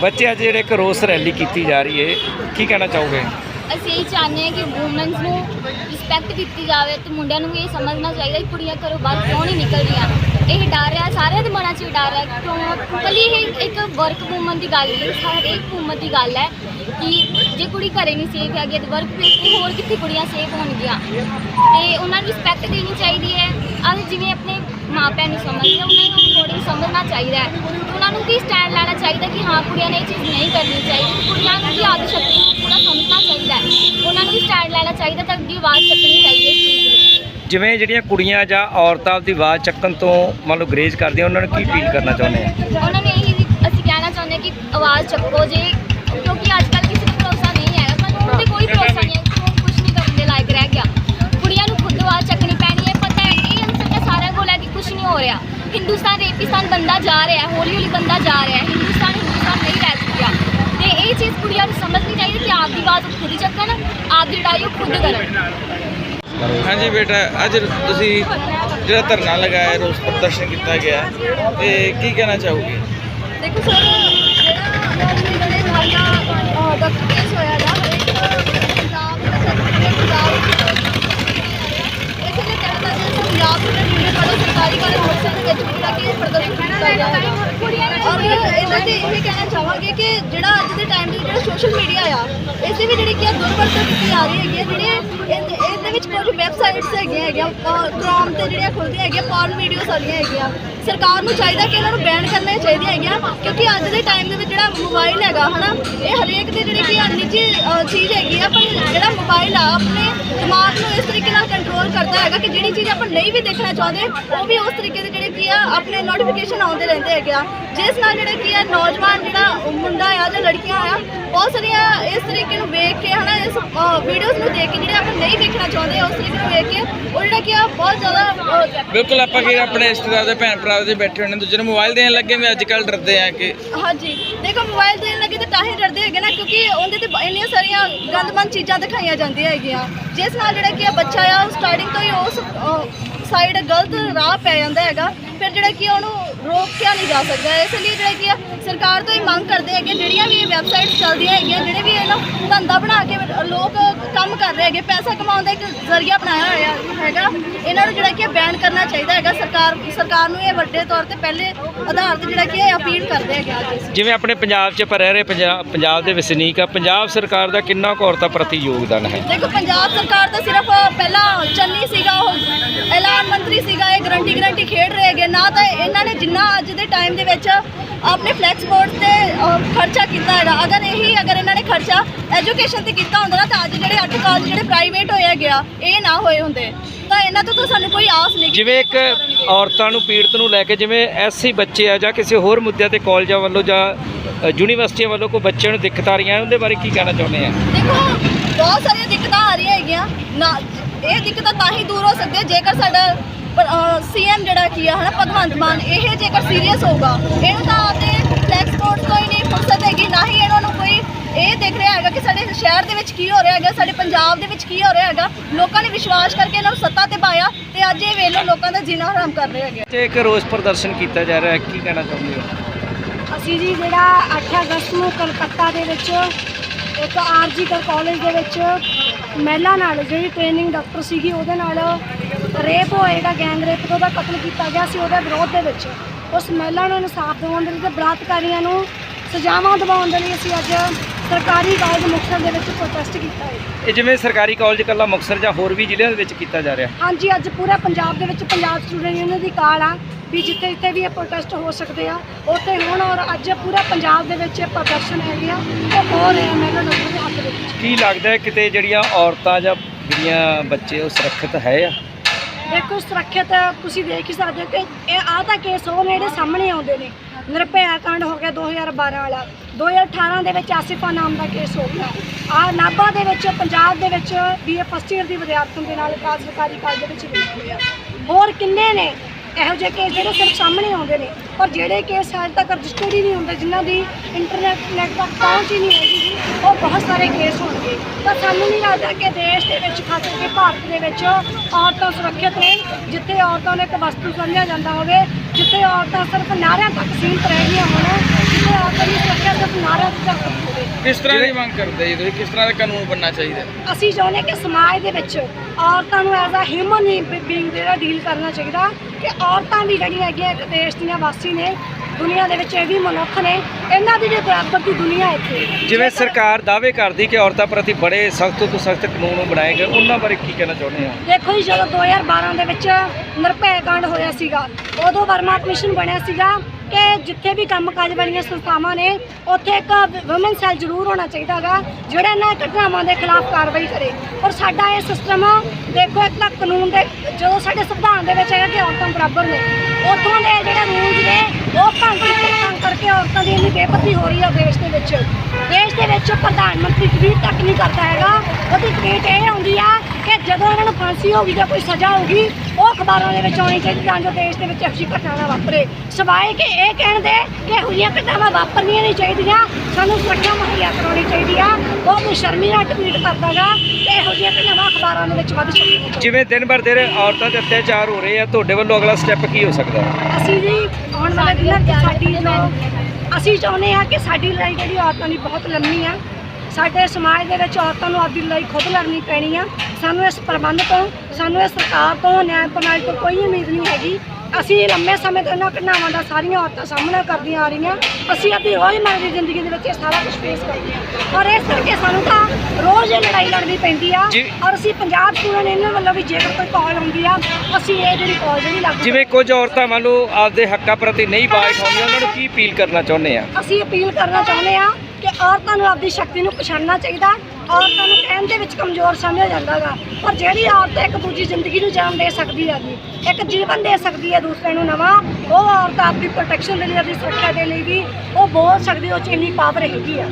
ਬੱਚੇ ਅੱਜ ਜਿਹੜੇ ਇੱਕ ਰੋਸ ਰੈਲੀ ਕੀਤੀ ਜਾ ਰਹੀ ਹੈ, ਕੀ ਕਹਿਣਾ ਚਾਹੋਗੇ? ਅਸੀਂ ਇਹ ਚਾਹੁੰਦੇ ਹਾਂ ਕਿ ਵੂਮਨਸ ਨੂੰ ਰਿਸਪੈਕਟ ਦਿੱਤੀ ਜਾਵੇ ਤੇ ਮੁੰਡਿਆਂ ਨੂੰ ਵੀ ਇਹ ਸਮਝਣਾ ਚਾਹੀਦਾ ਕਿ ਕੁੜੀਆਂ ਘਰੋਂ ਬਾਹਰ ਕਿਉਂ ਨਹੀਂ ਨਿਕਲਦੀਆਂ। ਇਹ ਡਰ ਹੈ ਸਾਰਿਆਂ ਦੇ ਮਨਾਂ 'ਚ ਇਹ ਡਰ ਹੈ। ਕਿਉਂ? ਕੱਲੀ ਇਹ ਇੱਕ ਵਰਕ ਵੂਮਨ ਦੀ ਗੱਲ ਨਹੀਂ ਹਰੇਕ ਵੂਮਨ ਦੀ ਗੱਲ ਹੈ ਕਿ ਜੇ ਕੁੜੀ ਘਰੇ ਨਹੀਂ ਸੇਫ ਹੈਗੀ ਤਾਂ ਵਰਕ ਪਲੇਸ ਤੇ ਹੋਰ ਕਿੱਥੇ ਕੁੜੀਆਂ ਸੇਫ ਹੋਣਗੀਆਂ? ਤੇ ਉਹਨਾਂ ਨੂੰ ਰਿਸਪੈਕਟ ਦੇਣੀ ਚਾਹੀਦੀ ਹੈ। ਅੱਜ ਜਿਵੇਂ ਆਪਣੇ ਮਾਪਿਆਂ ਨੂੰ ਸਮਝਦੇ ਉਹਨਾਂ ਨੂੰ ਅਕੋਰਡਿੰਗ ਸਮਝਣਾ ਚਾਹੀਦਾ ਹੈ। ਉਹਨਾਂ ਨੂੰ ਕੀ ਸਟੈਂਡ ਲੈਣਾ ਚਾਹੀਦਾ ਕਿ ਹਾਂ ਕੁੜੀਆਂ ਨੇ ਇਹ ਚੀਜ਼ ਨਹੀਂ ਕਰਨੀ ਚਾਹੀਦੀ ਕੁੜੀਆਂ ਨੂੰ ਵੀ ਆਦਿ ਸ਼ਕਤੀ ਨੂੰ ਪੂਰਾ ਸਮਝਣਾ ਚਾਹੀਦਾ ਹੈ। ਉਹਨਾਂ ਨੂੰ ਵੀ ਸਟੈਂਡ ਲੈਣਾ ਚਾਹੀਦਾ ਤਾਂ ਅੱਗੇ ਆਵਾਜ਼ ਚੱਕਣੀ ਚਾਹੀਦੀ ਹੈ ਇਸ ਚੀਜ਼ ਲਈ ਜਿਵੇਂ ਜਿਹੜੀਆਂ ਕੁੜੀਆਂ ਜਾਂ ਔਰਤਾਂ ਆਪਦੀ ਆਵਾਜ਼ ਚੱਕਣ ਤੋਂ ਮੰਨ ਲਓ ਗਰੇਜ ਕਰਦੀਆਂ ਉਹਨਾਂ ਨੂੰ ਕੀ ਅਪੀਲ ਕਰਨਾ ਚਾਹੁੰਦੇ ਆ? ਉਹਨਾਂ ਨੇ ਇਹੀ ਅਸੀਂ ਕਹਿਣਾ ਚਾਹੁੰਦੇ ਕਿ ਆਵਾਜ਼ ਚੱਕੋ ਜੇ ਹੋ ਰਿਹਾ। ਹਿੰਦੁਸਤਾਨ ਰੇਪਿਸਤਾਨ ਬੰਦਾ ਜਾ ਰਿਹਾ ਹੈ ਹੌਲੀ ਹੌਲੀ ਬੰਦਾ ਜਾ ਰਿਹਾ। ਹੈ ਹਿੰਦੁਸਤਾਨ ਹਿੰਦੁਸਤਾਨ ਨਹੀਂ ਰਹਿ ਚੁੱਕਿਆ ਤੇ ਇਹ ਚੀਜ਼ ਕੁੜੀਆਂ ਨੂੰ ਸਮਝਣੀ ਚਾਹੀਦੀ ਕਿ ਆਪਦੀ ਆਵਾਜ਼ ਉਹ ਖੁਦ ਚੱਕਣ ਆਪਦੀ ਲੜਾਈ ਉਹ ਖੁਦ ਕਰਨ। ਹਾਂਜੀ ਬੇਟਾ ਅੱਜ ਤੁਸੀਂ ਜਿਹੜਾ ਧਰਨਾ ਲਗਾਇਆ ਰੋਸ ਪ੍ਰਦਰਸ਼ਨ ਕੀਤਾ ਗਿਆ ਤੇ ਕੀ ਕਹਿਣਾ ਚਾਹੋਗੇ? ਦੇਖੋ ਸਰ ਜਿਹੜਾ ਜਿਹੜੇ ਸਾਡਾ ਦਾ ਕੇਸ ਹੋਇਆ ਨਾ ਹਰੇਕ ਪੰਜਾਬ ਦਾ ਸਰਕਾਰ ਇਸੇ ਲਈ ਕਹਿਣਾ ਚਾਹੁੰਦੇ ਹਾਂ ਪੰਜਾਬ ਦੇ ਜਿਹੜੇ ਬੜੇ ਸਰਕਾਰੀ ਵਾਲੇ ਮੋਰਚੇ ਦੇ ਵਿੱਚ ਵੀ ਲੱਗੇ ਪ੍ਰਦਰਸ਼ਨ ਕੀਤਾ ਜਾਏਗਾ ਔਰ ਇਹਨਾਂ ਤੇ ਇਹ ਕਹਿਣਾ ਚਾਹਾਂਗੇ ਕਿ ਜਿਹੜਾ ਅੱਜ ਦੇ ਟਾਈਮ ਦੇ ਜਿਹੜਾ ਸੋਸ਼ਲ ਮੀਡੀਆ ਆ ਇਸ ਦੀ ਵੀ ਜਿਹੜੀ ਕੀ ਦੁਰਵਰਤੋਂ ਕੀਤੀ ਜਾ ਰਹੀ ਹੈਗੀ ਆ, ਜਿਹੜੇ ਇਹਦੇ ਇਹਦੇ ਵਿੱਚ ਕੁਝ ਵੈਬਸਾਈਟਸ ਹੈਗੀਆਂ ਹੈਗੀਆਂ ਕ੍ਰੋਮ ਤੇ ਜਿਹੜੀਆਂ ਖੁੱਲਦੀਆਂ ਹੈਗੀਆਂ ਪੌਰਨ ਵੀਡੀਓਜ਼ ਵਾਲੀਆਂ ਹੈਗੀਆਂ। ਸਰਕਾਰ ਨੂੰ ਚਾਹੀਦਾ ਕਿ ਇਹਨਾਂ ਨੂੰ ਬੈਨ ਕਰਨੇ ਚਾਹੀਦੀਆਂ ਹੈਗੀਆਂ, ਕਿਉਂਕਿ ਅੱਜ ਦੇ ਟਾਈਮ ਦੇ ਵਿੱਚ ਜਿਹੜਾ ਮੋਬਾਈਲ ਹੈਗਾ, ਹਨਾ, ਇਹ ਹਰੇਕ ਦੀ ਜਿਹੜੀ ਕੀ ਨਿੱਜੀ ਚੀਜ਼ ਹੈਗੀ ਆ, ਪਰ ਜਿਹੜਾ ਮੋਬਾਈਲ ਆ, ਆਪਣੇ ਦਿਮਾਗ ਨੂੰ ਇਸ ਤਰੀਕੇ ਨਾਲ ਕੰਟਰੋਲ ਕਰਦਾ ਹੈਗਾ ਕਿ ਜਿਹੜੀ ਚੀਜ਼ ਆਪਾਂ ਨਹੀਂ ਵੀ ਦੇਖਣਾ ਚਾਹੁੰਦੇ, ਉਹ ਵੀ ਉਸ ਤਰੀਕੇ ਦੇ ਜਿਹੜੇ ਕੀ ਆ, ਆਪਣੇ ਨੋਟੀਫਿਕੇਸ਼ਨ ਆਉਂਦੇ ਰਹਿੰਦੇ ਹੈਗੇ ਆ। ਜਿਸ ਨਾਲ ਜਿਹੜੇ ਕੀ ਆ, ਨੌਜਵਾਨ ਜਿਹੜਾ ਮੁੰਡਾ ਆ ਜਾਂ ਲੜਕੀਆਂ ਆ, ਬਹੁਤ ਸਾਰੀਆਂ ਇਸ ਤਰੀਕੇ ਨੂੰ ਵੇਖ ਕੇ, ਹਨਾ, ਇਸ ਵੀਡੀਓਜ਼ ਨੂੰ ਦੇਖ ਕੇ ਜਿਹੜੇ ਆਪਾਂ ਨਹੀਂ ਦੇਖਣਾ ਚਾਹੁੰਦੇ, ਉਸ ਤਰੀਕੇ ਨੂੰ ਵੇਖ ਕੇ, ਉਹ ਜਿਹੜਾ ਕੀ ਆ, ਬਹੁਤ ਜ਼ਿਆਦਾ ਬਿਲਕੁਲ ਆਪਾਂ ਕਿ ਆਪਣੇ ਰਿਸ਼ਤੇਦਾਰ ਦੇ ਭੈਣ ਭਰਾ ਦੇ ਬੈਠੇ ਹੋਣੇ ਦੂਜੇ ਨੂੰ ਮੋਬਾਈਲ ਦੇਣ ਲੱਗੇ ਵੀ ਅੱਜ ਕੱਲ ਡਰਦੇ ਆ ਕਿ। ਹਾਂਜੀ, ਦੇਖੋ ਮੋਬਾਈਲ ਦੇਣ ਲੱਗੇ ਤੇ ਤਾਂ ਹੀ ਡਰਦੇ ਹੈਗੇ ਨਾ, ਕਿਉਂਕਿ ਉਹਦੇ ਤੇ ਇੰਨੀਆਂ ਸਾਰੀਆਂ ਗੰਦਮੰਦ ਚੀਜ਼ਾਂ ਦਿਖਾਈਆਂ ਜਾਂਦੀਆਂ ਹੈਗੀਆਂ। ਜਿਸ ਨਾਲ ਜਿਹੜਾ ਕਿ ਆ ਬੱਚਾ ਆ, ਉਹ ਸਟਾਰਟਿੰਗ ਤੋਂ ਹੀ ਉਸ ਸਾਈਡ ਗਲਤ ਰਾਹ ਪੈ ਜਾਂਦਾ ਹੈਗਾ। ਫਿਰ ਜਿਹੜਾ ਕਿ ਉਹਨੂੰ ਰੋਕ ਕੇ ਜਾ ਸਕਦਾ ਇਸ ਲਈ ਜਿਹੜਾ ਕਿ ਆ ਸਰਕਾਰ ਤੋਂ ਹੀ ਮੰਗ ਕਰਦੇ ਹੈਗੇ ਜਿਹੜੀਆਂ ਵੀ ਇਹ ਵੈਬਸਾਈਟਸ ਚੱਲਦੀਆਂ ਹੈਗੀਆਂ ਜਿਹੜੇ ਵੀ ਇਹਨਾਂ ਧੰਦਾ ਬਣਾ ਕੇ ਲੋਕ ਕੰਮ ਕਰ ਰਹੇ ਹੈਗੇ ਪੈਸਾ ਕਮਾਉਣ ਦਾ ਇੱਕ ਜ਼ਰੀਆ ਬਣਾਇਆ ਹੋਇਆ ਹੈਗਾ। ਇਹਨਾਂ ਨੂੰ ਜਿਹੜਾ ਕਿ ਬੈਨ ਕਰਨਾ ਚਾਹੀਦਾ ਹੈਗਾ। ਸਰਕਾਰ ਸਰਕਾਰ ਨੂੰ ਇਹ ਵੱਡੇ ਤੌਰ ਤੇ ਪਹਿਲੇ ਆਧਾਰ ਤੇ ਜਿਹੜਾ ਕਿ ਇਹ ਅਪੀਲ ਕਰਦੇ ਹੈਗੇ ਅੱਜ ਜਿਵੇਂ ਆਪਣੇ ਪੰਜਾਬ 'ਚ ਆਪਾਂ ਰਹਿ ਰਹੇ ਪੰਜਾਬ ਪੰਜਾਬ ਦੇ ਵਸਨੀਕ ਆ ਪੰਜਾਬ ਸਰਕਾਰ ਦਾ ਕਿੰਨਾ ਕੁ ਔਰਤਾਂ ਪ੍ਰਤੀ ਯੋਗਦਾਨ ਹੈ? ਦੇਖੋ ਪੰਜਾਬ ਸਰਕਾਰ ਤਾਂ ਸਿਰਫ ਪਹਿਲਾਂ ਚੰਨੀ ਸੀਗਾ ਉਹ ਐਲਾਨ ਮੰਤਰੀ ਸੀਗਾ ਇਹ ਗਰੰਟੀ ਗਰੰਟੀ ਖੇਡ ਰਹੇ ਹੈਗੇ। ਨਾ ਤਾਂ ਇਹਨਾਂ ਨੇ ਜਿੰਨਾ ਅੱਜ ਦੇ ਟਾਈਮ ਦੇ ਵਿੱਚ ਆਪਣੇ ਫਲੈਕਸ ਬੋਰਡ ਤੇ ਖਰਚਾ ਕੀਤਾ ਹੈਗਾ। ਅਗਰ ਇਹੀ ਅਗਰ ਇਹਨਾਂ ਨੇ ਖਰਚਾ ਐਜੂਕੇਸ਼ਨ ਤੇ ਕੀਤਾ ਹੁੰਦਾ ਨਾ ਤਾਂ ਅੱਜ ਜਿਹੜੇ ਅੱਠ ਕਾਲਜ ਜਿਹੜੇ ਪ੍ਰਾਈਵੇਟ ਹੋਏ ਗਿਆ ਇਹ ਨਾ ਹੋਏ ਹੁੰਦੇ। ਤਾਂ ਇਹਨਾਂ ਤੋਂ ਤਾਂ ਸਾਨੂੰ ਕੋਈ ਆਸ ਨਹੀਂ ਜਿਵੇਂ ਇੱਕ ਔਰਤਾਂ ਨੂੰ ਪੀੜਤ ਨੂੰ ਲੈ ਕੇ ਜਿਵੇਂ ਐਸਸੀ ਬੱਚੇ ਆ ਜਾਂ ਕਿਸੇ ਹੋਰ ਮੁੱਦਿਆਂ ਤੇ ਕਾਲਜਾਂ ਵੱਲੋਂ ਜਾਂ ਯੂਨੀਵਰਸਿਟੀਆਂ ਵੱਲੋਂ ਕੋਈ ਬੱਚਿਆਂ ਨੂੰ ਦਿੱਕਤ ਆ ਰਹੀਆਂ ਉਹਦੇ ਬਾਰੇ ਕੀ ਕਹਿਣਾ ਚਾਹੁੰਦੇ ਆ? ਦੇਖੋ ਬਹੁਤ ਸਾਰੀਆਂ ਦਿੱਕਤਾਂ ਆ ਰਹੀਆਂ ਹੈਗੀਆਂ। ਨਾ ਇਹ ਦਿੱਕਤਾਂ ਤਾਂ ਹੀ ਦੂਰ ਹੋ ਸਕਦੀਆਂ ਜੇਕਰ ਸਾਡਾ ਸੀਐਮ ਜਿਹੜਾ ਕੀ ਆ ਹਨਾ ਭਗਵੰਤ ਮਾਨ ਇਹ ਜੇਕਰ ਸੀਰੀਅਸ ਹੋਊਗਾ ਇਹਨੂੰ ਤਾਂ ਆਪਦੇ ਫਲੈਕਸ ਬੋਰਡ ਤੋਂ ਹੀ ਨਹੀਂ ਫੁਰਸਤ ਹੈਗੀ ਨਾ ਹੀ ਇਹਨਾਂ ਨੂੰ ਕੋਈ ਇਹ ਦੇਖ ਰਿਹਾ ਹੈਗਾ ਕਿ ਸਾਡੇ ਸ਼ਹਿਰ ਦੇ ਵਿੱਚ ਕੀ ਹੋ ਰਿਹਾ ਹੈਗਾ ਸਾਡੇ ਪੰਜਾਬ ਦੇ ਵਿੱਚ ਕੀ ਹੋ ਰਿਹਾ ਹੈਗਾ। ਲੋਕਾਂ ਨੇ ਵਿਸ਼ਵਾਸ ਕਰਕੇ ਇਹਨਾਂ ਨੂੰ ਸੱਤਾ ਤੇ ਪਾਇਆ ਤੇ ਅੱਜ ਇਹ ਵੇਲੋ ਲੋਕਾਂ ਦਾ ਜੀਣਾ ਹਰਾਮ ਕਰ ਰਹੇ ਹੈਗੇ ਤੇ ਇੱਕ ਰੋਸ ਪ੍ਰਦਰਸ਼ਨ ਕੀਤਾ ਜਾ ਰਿਹਾ ਹੈ ਕੀ ਕਹਿਣਾ ਚਾਹੁੰਦੇ ਹੋ? ਅਸੀਂ ਜੀ ਜਿਹੜਾ 8 ਅਗਸਤ ਨੂੰ ਕਲਕੱਤਾ ਦੇ ਵਿੱਚ ਇੱਕ ਆਰਜੀਕਰ ਕਾਲਜ ਦੇ ਵਿੱਚ ਮਹਿਲਾ ਨਾਲ ਜਿਹੜੀ ਟ੍ਰੇਨਿੰਗ ਡਾਕਟਰ ਸੀਗੀ ਉਹਦੇ ਨਾਲ ਰੇਪ ਹੋਇਆ ਜਿਹੜਾ ਗੈਂਗ ਰੇਪ ਤੋਂ ਉਹਦਾ ਕਤਲ ਕੀਤਾ ਗਿਆ ਸੀ ਉਹਦੇ ਵਿਰੋਧ ਦੇ ਵਿੱਚ। ਉਸ ਮਹਿਲਾ ਨੂੰ ਇਨਸਾਫ ਦਿਵਾਉਣ ਦੇ ਲਈ ਤੇ ਬਲਾਤਕਾਰੀਆਂ ਨੂੰ ਸਜ਼ਾਵਾਂ ਦਿਵਾਉਣ ਦੇ ਲਈ ਅਸੀਂ ਅੱਜ ਸਰਕਾਰੀ ਕਾਲਜ ਮੁਕਤਸਰ ਦੇ ਵਿੱਚ ਪ੍ਰੋਟੈਸਟ ਕੀਤਾ ਹੈ। ਇਹ ਜਿਵੇਂ ਸਰਕਾਰੀ ਕਾਲਜ ਇਕੱਲਾ ਮੁਕਤਸਰ ਜਾਂ ਹੋਰ ਵੀ ਜ਼ਿਲ੍ਹਿਆਂ ਦੇ ਵਿੱਚ ਕੀਤਾ ਜਾ ਰਿਹਾ। ਹਾਂਜੀ ਅੱਜ ਪੂਰਾ ਪੰਜਾਬ ਦੇ ਵਿੱਚ ਪੰਜਾਬ ਸਟੂਡੈਂਟ ਯੂਨੀਅਨ ਦੀ ਕਾਲ ਆ ਵੀ ਜਿੱਥੇ ਜਿੱਥੇ ਵੀ ਇਹ ਪ੍ਰੋਟੈਸਟ ਹੋ ਸਕਦੇ ਆ। ਉੱਥੇ ਹੁਣ ਔਰ ਅੱਜ ਪੂਰਾ ਪੰਜਾਬ ਦੇ ਵਿੱਚ ਇਹ ਪ੍ਰਦਰਸ਼ਨ ਹੈਗੇ ਆ ਉਹ ਹੋ ਰਹੇ ਆ ਮੈਨੂੰ ਡਾਕਟਰ ਦੇ ਹੱਥ ਦੇ ਵਿੱਚ। ਕੀ ਲੱਗਦਾ ਹੈ ਕਿਤੇ ਜਿਹੜੀਆਂ ਔਰਤਾਂ ਜਾਂ ਜਿਹੜੀਆਂ ਬੱਚੇ ਉਹ ਸੁਰੱਖਿਅਤ ਹੈ ਆ? ਦੇਖੋ, ਸੁਰੱਖਿਅਤ ਤੁਸੀਂ ਦੇਖ ਹੀ ਸਕਦੇ ਹੋ ਕਿ ਇਹ ਆਹ ਤਾਂ ਕੇਸ ਉਹ ਨੇ ਜਿਹੜੇ ਸਾਹਮਣੇ ਆਉਂਦੇ ਨੇ। ਨਿਰਭਇਆ ਕਾਂਡ ਹੋ ਗਿਆ 2012 ਵਾਲਾ। 2018 ਦੇ ਵਿੱਚ ਆਸਿਫਾ ਨਾਮ ਦਾ ਕੇਸ ਹੋ ਗਿਆ। ਆ ਨਾਭਾ ਦੇ ਵਿੱਚ, ਪੰਜਾਬ ਦੇ ਵਿੱਚ ਬੀਏ ਫਸਟ ਈਅਰ ਦੀ ਵਿਦਿਆਰਥਣ ਦੇ ਨਾਲ ਕਾਲ ਸਰਕਾਰੀ ਕਾਲਜ ਦੇ ਵਿੱਚ ਰੇਪ ਹੋਇਆ ਹੋਰ ਕਿੰਨੇ ਨੇ? ਇਹੋ ਜਿਹੇ ਕੇਸ ਜਿਹੜੇ ਸਿਰਫ ਸਾਹਮਣੇ ਆਉਂਦੇ ਨੇ ਪਰ ਜਿਹੜੇ ਕੇਸ ਹਾਲੇ ਤੱਕ ਰਜਿਸਟਰਡ ਹੀ ਨਹੀਂ ਹੁੰਦੇ ਜਿਨ੍ਹਾਂ ਦੀ ਇੰਟਰਨੈਟ ਨੈਟ ਤੱਕ ਪਹੁੰਚ ਹੀ ਨਹੀਂ ਹੈਗੀ ਜੀ, ਉਹ ਬਹੁਤ ਸਾਰੇ ਕੇਸ ਹੋਣਗੇ। ਤਾਂ ਸਾਨੂੰ ਨਹੀਂ ਲੱਗਦਾ ਕਿ ਦੇਸ਼ ਦੇ ਵਿੱਚ ਖਾਸ ਕਰਕੇ ਭਾਰਤ ਦੇ ਵਿੱਚ ਔਰਤਾਂ ਸੁਰੱਖਿਅਤ ਨੇ ਜਿੱਥੇ ਔਰਤਾਂ ਨੂੰ ਇੱਕ ਵਸਤੂ ਸਮਝਿਆ ਜਾਂਦਾ ਹੋਵੇ ਜਿੱਥੇ ਔਰਤਾਂ ਸਿਰਫ ਨਾਰਿਆਂ ਤੱਕ ਸੀਮਿਤ ਰਹਿ ਗਈਆਂ ਹੋਣ ਜਿੱਥੇ ਔਰਤਾਂ ਦੀ ਸੁਰੱਖਿਆ ਸਿਰਫ ਨਾਰਾ ਦਿੱਤਾ ਹੋਵੇ। ਕਿਸ ਤਰ੍ਹਾਂ ਦੀ ਮੰਗ ਕਰਦੇ ਜੀ ਤੁਸੀਂ? ਕਿਸ ਤਰ੍ਹਾਂ ਦਾ ਕਾਨੂੰਨ ਬਣਨਾ ਚਾਹੀਦਾ? ਅਸੀਂ ਚਾਹੁੰਦੇ ਕਿ ਸਮਾਜ ਦੇ ਵਿੱਚ ਔਰਤਾਂ ਨੂੰ ਐਜ਼ ਅ ਹਿਊਮਨ ਬੀਇੰਗ ਜਿਹੜਾ ਡੀਲ ਕਰਨਾ ਚਾਹੀਦਾ ਕਿ ਔਰਤਾਂ ਵੀ ਜਿਹੜੀਆਂ ਹੈਗੀਆਂ ਇੱਕ ਦੇਸ਼ ਦੀਆਂ ਵਾਸੀ ਨੇ ਦੁਨੀਆ ਦੇ ਵਿੱਚ ਇਹ ਵੀ ਮਨੁੱਖ ਨੇ ਇਹਨਾਂ ਦੀ ਵੀ ਬਰਾਬਰ ਦੀ ਦੁਨੀਆ ਇੱਥੇ। ਜਿਵੇਂ ਸਰਕਾਰ ਦਾਅਵੇ ਕਰਦੀ ਕਿ ਔਰਤਾਂ ਪ੍ਰਤੀ ਬੜੇ ਸਖਤ ਤੋਂ ਸਖਤ ਕਾਨੂੰਨ ਬਣਾਏ ਗਏ ਉਹਨਾਂ ਬਾਰੇ ਕੀ ਕਹਿਣਾ ਚਾਹੁੰਦੇ ਆ ਦੇਖੋ ਜੀ ਜਦੋਂ 2012 ਦੇ ਵਿੱਚ ਨਿਰਭੈ ਕਾਂਡ ਹੋਇਆ ਸੀਗਾ ਉਦੋਂ ਵਰਮਾ ਕਮਿਸ਼ਨ ਬਣਿਆ ਸੀਗਾ ਕਿ ਜਿੱਥੇ ਵੀ ਕੰਮਕਾਜ ਵਾਲੀਆਂ ਸੰਸਥਾਵਾਂ ਨੇ, ਉੱਥੇ ਇੱਕ ਵੂਮਨ ਸੈੱਲ ਜ਼ਰੂਰ ਹੋਣਾ ਚਾਹੀਦਾਗਾ ਜਿਹੜਾ ਇਹਨਾਂ ਘਟਨਾਵਾਂ ਦੇ ਖਿਲਾਫ ਕਾਰਵਾਈ ਕਰੇ। ਔਰ ਸਾਡਾ ਇਹ ਸਿਸਟਮ ਦੇਖੋ, ਇੱਕ ਤਾਂ ਕਾਨੂੰਨ ਦੇ, ਜਦੋਂ ਸਾਡੇ ਸੰਵਿਧਾਨ ਦੇ ਵਿੱਚ ਹੈਗਾ ਕਿ ਔਰਤਾਂ ਬਰਾਬਰ ਨੇ, ਉੱਥੋਂ ਦੇ ਜਿਹੜੇ ਰੂਲਸ ਨੇ, ਉਹ ਭੰਗ ਭੰਗ ਕਰਕੇ ਔਰਤਾਂ ਦੀ ਇੰਨੀ ਬੇਪਤੀ ਹੋ ਰਹੀ ਹੈ ਦੇਸ਼ ਦੇ ਵਿੱਚ। ਦੇਸ਼ ਦੇ ਵਿੱਚ ਪ੍ਰਧਾਨ ਮੰਤਰੀ ਟਵੀਟ ਤੱਕ ਨਹੀਂ ਕਰਦਾ ਹੈਗਾ। ਉਹਦੀ ਟਵੀਟ ਇਹ ਆਉਂਦੀ ਆ ਕਿ ਜਦੋਂ ਇਹਨਾਂ ਨੂੰ ਫਾਂਸੀ ਹੋਗੀ ਜਾਂ ਕੋਈ ਸਜ਼ਾ ਹੋਗੀ ਉਹ ਅਖਬਾਰਾਂ ਦੇ ਵਿੱਚ ਆਉਣੀ ਚਾਹੀਦੀ ਤਾਂ ਜੋ ਦੇਸ਼ ਦੇ ਵਿੱਚ ਅਖਸ਼ੀ ਘਟਨਾ ਨਾ ਵਾਪਰੇ। ਸਵਾਏ ਕਿ ਇਹ ਕਹਿਣ ਦੇ ਕਿ ਇਹੋ ਜਿਹੀਆਂ ਘਟਨਾਵਾਂ ਵਾਪਰਨੀਆਂ ਨਹੀਂ ਚਾਹੀਦੀਆਂ ਸਾਨੂੰ ਸੁਰੱਖਿਆ ਮੁਹੱਈਆ ਕਰਾਉਣੀ ਚਾਹੀਦੀ ਆ। ਉਹ ਬੇਸ਼ਰਮੀ ਨਾਲ ਟਵੀਟ ਕਰਦਾਗਾ ਕਿ ਇਹੋ ਜਿਹੀਆਂ ਘਟਨਾਵਾਂ ਅਖਬਾਰਾਂ ਦੇ ਵਿੱਚ ਵੱਧ ਸਕਦੀਆਂ ਜਿਵੇਂ ਦਿਨ ਬਰ ਦਿਨ ਔਰਤਾਂ ਤੇ ਅਤਿਆਚਾਰ ਹੋ ਰਹੇ ਆ ਤੁਹਾਡੇ ਵੱਲੋਂ ਅਗਲਾ ਸਟੈਪ ਕੀ ਹੋ ਸਕਦਾ ਅਸੀਂ ਜੀ ਆਉਣ ਵਾਲੇ ਦਿਨਾਂ ਸਾਡੀ ਜੋ ਅਸੀਂ ਚਾਹੁੰਦੇ ਹਾਂ ਕਿ ਸਾਡੀ ਲੜਾਈ ਜਿਹੜੀ ਔਰਤਾਂ ਦੀ ਬਹੁਤ ਲੰਮੀ ਆ ਸਾਡੇ ਸਮਾਜ ਦੇ ਵਿੱਚ ਔਰਤਾਂ ਨੂੰ ਆਪਦੀ ਲੜਾਈ ਖੁਦ ਲੜਨੀ ਪੈਣੀ ਆ। ਸਾਨੂੰ ਇਸ ਪ੍ਰਬੰਧ ਤੋਂ ਸਾਨੂੰ ਇਸ ਸਰਕਾਰ ਤੋਂ ਨਿਆਂ ਪ੍ਰਣਾਲੀ ਤੋਂ ਕੋਈ ਉਮੀਦ ਨਹੀਂ ਹੈਗੀ। ਅਸੀਂ ਲੰਮੇ ਸਮੇਂ ਤੋਂ ਇਹਨਾਂ ਘਟਨਾਵਾਂ ਦਾ ਸਾਰੀਆਂ ਔਰਤਾਂ ਸਾਹਮਣਾ ਕਰਦੀਆਂ ਆ ਰਹੀਆਂ। ਅਸੀਂ ਆਪਣੀ ਰੋਜ਼ਮਰ੍ਹਾ ਦੀ ਜ਼ਿੰਦਗੀ ਦੇ ਵਿੱਚ ਇਹ ਸਾਰਾ ਕੁਝ ਫੇਸ ਕਰਦੇ ਹਾਂ ਔਰ ਇਸ ਕਰਕੇ ਸਾਨੂੰ ਤਾਂ ਰੋਜ਼ ਇਹ ਲੜਾਈ ਲੜਨੀ ਪੈਂਦੀ ਆ। ਔਰ ਅਸੀਂ ਪੰਜਾਬ ਪੂਰਨ ਇਹਨਾਂ ਵੱਲੋਂ ਵੀ ਜੇਕਰ ਕੋਈ ਕਾਲ ਆਉਂਦੀ ਆ ਅਸੀਂ ਇਹ ਜਿਹੜੀ ਕਾਲ ਜਿਹੜੀ ਲੱਗਦੀ ਜਿਵੇਂ ਕੁਝ ਔਰਤਾਂ ਮੰਨ ਲਓ ਆਪਦੇ ਹੱਕਾਂ ਪ੍ਰਤੀ ਨਹੀਂ ਬਾਤ ਉਠਾਉਂਦੀਆਂ ਉਹਨਾਂ ਨੂੰ ਕੀ ਅਪੀਲ ਕਰਨਾ ਚਾਹੁੰਦੇ ਆ? ਅਸੀਂ ਅਪੀਲ ਕਰਨਾ ਚਾਹੁੰਦੇ ਹਾਂ ਕਿ ਔਰਤਾਂ ਨੂੰ ਆਪਦੀ ਸ਼ਕਤੀ ਨੂੰ ਪਛਾਣਨਾ ਚਾਹੀਦਾ ਔਰਤਾਂ ਨੂੰ ਕਹਿਣ ਦੇ ਵਿੱਚ ਕਮਜ਼ੋਰ ਸਮਝਿਆ ਜਾਂਦਾਗਾ। ਪਰ ਜਿਹੜੀ ਔਰਤ ਇੱਕ ਦੂਜੀ ਜ਼ਿੰਦਗੀ ਨੂੰ ਜਾਨ ਦੇ ਸਕਦੀ ਹੈਗੀ, ਇੱਕ ਜੀਵਨ ਦੇ ਸਕਦੀ ਹੈ ਦੂਸਰੇ ਨੂੰ ਨਵਾਂ, ਉਹ ਔਰਤ ਆਪਦੀ ਪ੍ਰੋਟੈਕਸ਼ਨ ਦੇ ਲਈ ਆਪਣੀ ਸੁਰੱਖਿਆ ਦੇ ਲਈ ਵੀ ਉਹ ਬੋਲ ਸਕਦੀ ਉਹ 'ਚ ਇੰਨੀ ਪਾਵਰ ਹੈਗੀ ਆ।